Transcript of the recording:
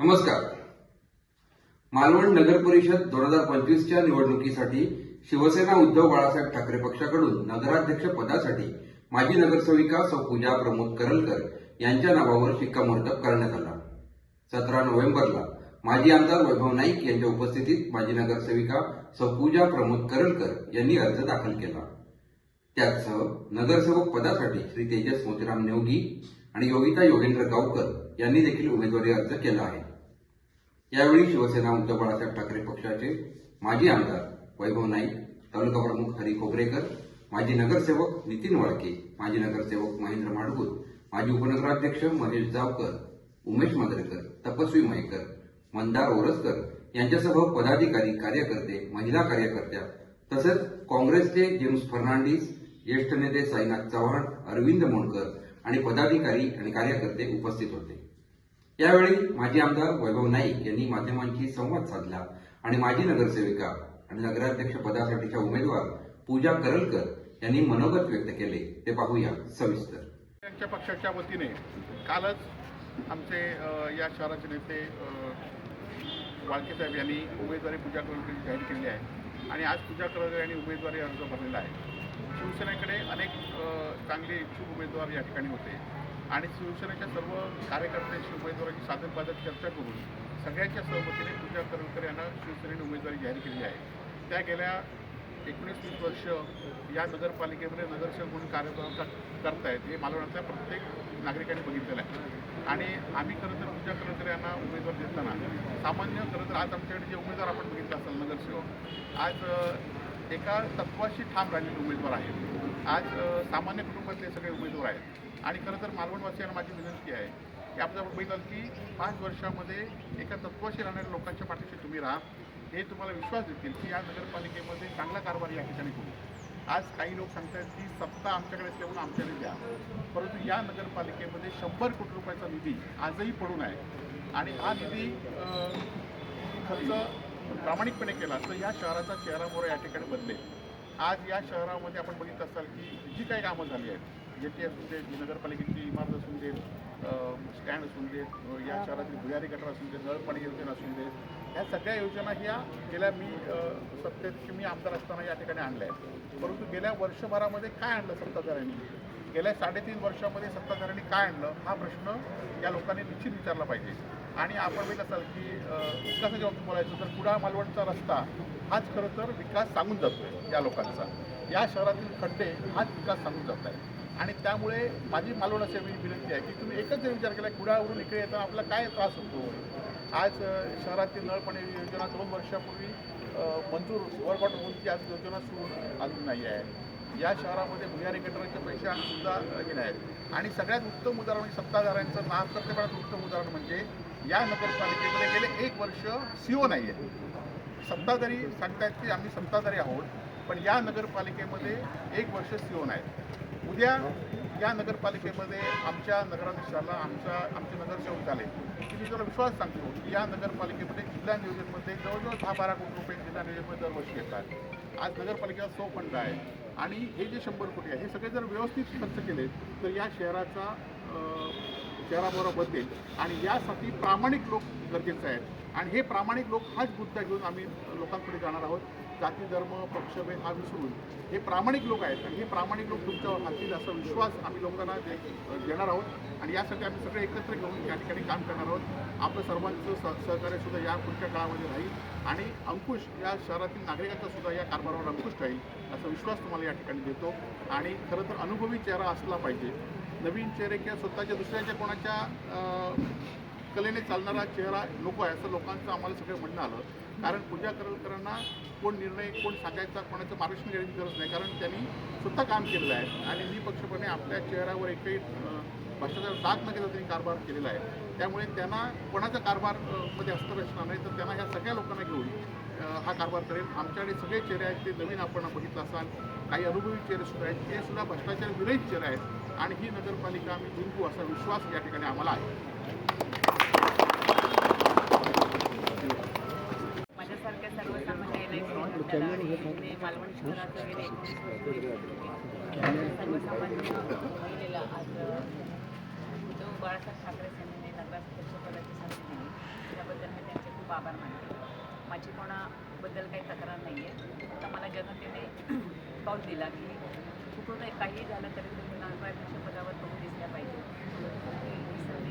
नमस्कार. मालवण नगर परिषद दोन हजार पंचवीसच्या निवडणुकीसाठी शिवसेना उद्धव बाळासाहेब ठाकरे पक्षाकडून नगराध्यक्ष पदासाठी माजी नगरसेविका सौ पूजा प्रमोद करलकर यांच्या नावावर शिक्कामोर्तब करण्यात आला. सतरा नोव्हेंबरला माजी आमदार वैभव नाईक यांच्या उपस्थितीत माजी नगरसेविका सौ पूजा प्रमोद करलकर यांनी अर्ज दाखल केला. त्यासह नगरसेवक पदासाठी श्री तेजस मोतीराम नेवगी आणि योगिता योगेंद्र गावकर यांनी देखील उमेदवारी अर्ज केला आहे. यावेळी शिवसेना उद्धव बाळासाहेब ठाकरे पक्षाचे माजी आमदार वैभव नाईक तालुका प्रमुख हरी खोबरेकर माजी नगरसेवक नितीन वाळके माजी नगरसेवक महेंद्र माडगूर माजी उपनगराध्यक्ष महेश जावकर उमेश मांजरेकर तपस्वी मयेकर मंदार ओरसकर यांच्यासह पदाधिकारी कार्यकर्ते महिला कार्यकर्त्या तसंच काँग्रेसचे जेम्स फर्नांडिस ज्येष्ठ नेते साईनाथ चव्हाण अरविंद मोणकर आणि पदाधिकारी आणि कार्यकर्ते उपस्थित होते. यावेळी माजी आमदार वैभव नाईक यांनी माध्यमांशी संवाद साधला आणि माजी नगरसेविका आणि नगराध्यक्ष पदासाठीच्या उमेदवार पूजा करलकर यांनी मनोगत व्यक्त केले. ते पाहूया सविस्तर. त्यांच्या पक्षाच्या वतीने कालच आमचे या शहराचे नेते वाळके साहेब यांनी उमेदवारी पूजा करून जाहीर केली आहे. आणि आज पूजा करकर यांनी उमेदवारी अर्ज भरलेला आहे. शिवसेनेकडे अनेक चांगले इच्छुक उमेदवार या ठिकाणी होते. आणि शिवसेनेच्या सर्व कार्यकर्त्यांशी उमेदवारांची साधन चर्चा करून सगळ्यांच्या सहमतीने पूजा करवकर यांना शिवसेनेने उमेदवारी जाहीर केली आहे. त्या गेल्या एकोणीस वीस वर्ष या नगरपालिकेमध्ये नगरसेवक म्हणून कार्यक्रम करतायत. हे मालवणातल्या प्रत्येक नागरिकांनी बघितलेलं आहे. आणि आम्ही खरं तर पूजा करकर यांना उमेदवार देताना सामान्य खरं तर आज आमच्याकडे जे उमेदवार आपण बघितलं असाल नगरसेवक आज एका तत्वाशी ठाम राहिलेले उमेदवार आहेत. आज सामान्य कुटुंबातले सगळे उमेदवार आहेत. आणि खरं तर मालवणवासियांना माझी विनंती आहे की आपण बघितलं की पाच वर्षामध्ये एका तत्वाशी राहणाऱ्या लोकांच्या पाठीशी तुम्ही राहा. हे तुम्हाला विश्वास देतील की या नगरपालिकेमध्ये चांगला कारभार या ठिकाणी करू आज काही लोक सांगतात की सत्ता आमच्याकडे असल्यामुळे आमच्याकडे द्या. परंतु या नगरपालिकेमध्ये शंभर कोटी रुपयाचा निधी आजही पडून आहे. आणि हा निधी खर्च प्रामाणिकपणे केला तर या शहराचा चेहरा मोहरा या ठिकाणी बदलेल. आज या शहरामध्ये आपण बघित असाल की जी काही कामं झाली आहेत जे टी असून देत जी नगरपालिकेची इमारत असून देत स्टँड असून देत या शहरातील भुयारी गटर असून देत नळपाणी योजना असून देत ह्या सगळ्या योजना ह्या गेल्या मी सत्तेत मी आमदार असताना या ठिकाणी आणल्या आहेत. परंतु गेल्या वर्षभरामध्ये काय आणलं सत्ताधाऱ्यांनी? गेल्या साडेतीन वर्षामध्ये सत्ताधाऱ्यांनी काय आणलं? हा प्रश्न या लोकांनी निश्चित विचारला पाहिजे. आणि आपण बघत असाल की विकासाच्या बाबतीत बोलायचं तर कुडाळ मालवणचा रस्ता हाच खरं तर विकास सांगून जातोय या लोकांचा. या शहरातील खड्डे हाच विकास सांगून जात आहे आणि त्यामुळे माझी मालवण मी विनंती आहे की तुम्ही एकच जर विचार केला कुडाळवरून इकडे येताना आपला काय त्रास होतो? आज शहरातील नळपाणी योजना दोन वर्षापूर्वी मंजूर ओव्हरबॉट होऊनची आज योजना सुरू अजून नाही आहे. या शहरामध्ये भुयारी गटरांचे पैसे सुद्धा गेले आहेत आणि सगळ्यात उत्तम उदाहरण म्हणजे सत्ताधाऱ्यांचं नामकर्तेपणाचं उत्तम उदाहरण म्हणजे या नगरपालिकेमध्ये गेले एक वर्ष सीओ नाही आहे सत्ताधारी सांगतायत की आम्ही सत्ताधारी आहोत पण या नगरपालिकेमध्ये एक वर्ष सीओ नाही उद्या या नगरपालिकेमध्ये आमच्या नगराध्यक्षाला आमच्या आमचे नगरसेवक झाले. की मी तुला विश्वास सांगतो की या नगरपालिकेमध्ये जिल्हा नियोजनमध्ये जवळजवळ दहा बारा कोटी रुपये जिल्हा नियोजनमध्ये दरवर्षी येतात. आज नगरपालिकेचा सो फंड आहे आणि हे जे शंभर कोटी आहे हे सगळे जर व्यवस्थित खर्च केले तर या शहराचा शहराबरोबर बदलेल. आणि यासाठी प्रामाणिक लोक गरजेचे आहेत. आणि हे प्रामाणिक लोक हाच मुद्दा घेऊन आम्ही लोकांकडे जाणार आहोत. जाती धर्म पक्षभेद हा विसरून हे प्रामाणिक लोक आहेत आणि हे प्रामाणिक लोक तुमच्यावर हातील असा विश्वास आम्ही लोकांना दे देणार आहोत. आणि यासाठी आम्ही सगळे एकत्र घेऊन या ठिकाणी काम करणार आहोत. आपलं सर्वांचं स सहकार्यसुद्धा या पुढच्या काळामध्ये राहील आणि अंकुश या शहरातील नागरिकांचा सुद्धा या कारभारावर अंकुश राहील असा विश्वास तुम्हाला या ठिकाणी देतो. आणि खरं तर अनुभवी चेहरा असला पाहिजे. नवीन चेहरे किंवा स्वतःच्या दुसऱ्याच्या कोणाच्या कलेने चालणारा चेहरा नको आहे असं लोकांचं आम्हाला सगळं म्हणणं आलं. कारण पूजा करलकरांना कोण निर्णय कोण सांगायचा कोणाचं मार्गदर्शन घेण्याची गरज नाही. कारण त्यांनी स्वतः काम केलेलं आहे आणि निपक्षपणे आपल्या चेहऱ्यावर एकही भ्रष्टाचार दाग न घेता त्यांनी कारभार केलेला आहे. त्यामुळे त्यांना कोणाचा कारभारमध्ये हस्तक्षेप असणार नाही तर त्यांना ह्या सगळ्या लोकांना घेऊन हा कारभार करेल. आमच्याकडे सगळे चेहरे आहेत ते नवीन आपण बघितलं असाल काही अनुभवी चेहरे सुद्धा आहेत. ते सुद्धा भ्रष्टाचार विरहित चेहरे आहेत. आणि ही नगरपालिका आम्ही जिंकू असा विश्वास या ठिकाणी आम्हाला आहे. मालवण शहरात वगैरे सर्वसामान्य महिलेला आज उद्धव बाळासाहेब ठाकरे यांनी नगराध्यक्ष पदाची संधी दिली त्याबद्दल मी त्यांचे खूप आभार मानते माझी कोणाबद्दल काही तक्रार नाही आहे. आता मला जनतेने कौल दिला की कुठून काही झालं तरी तुम्ही नगराध्यक्ष पदावर तुम्ही दिसल्या पाहिजे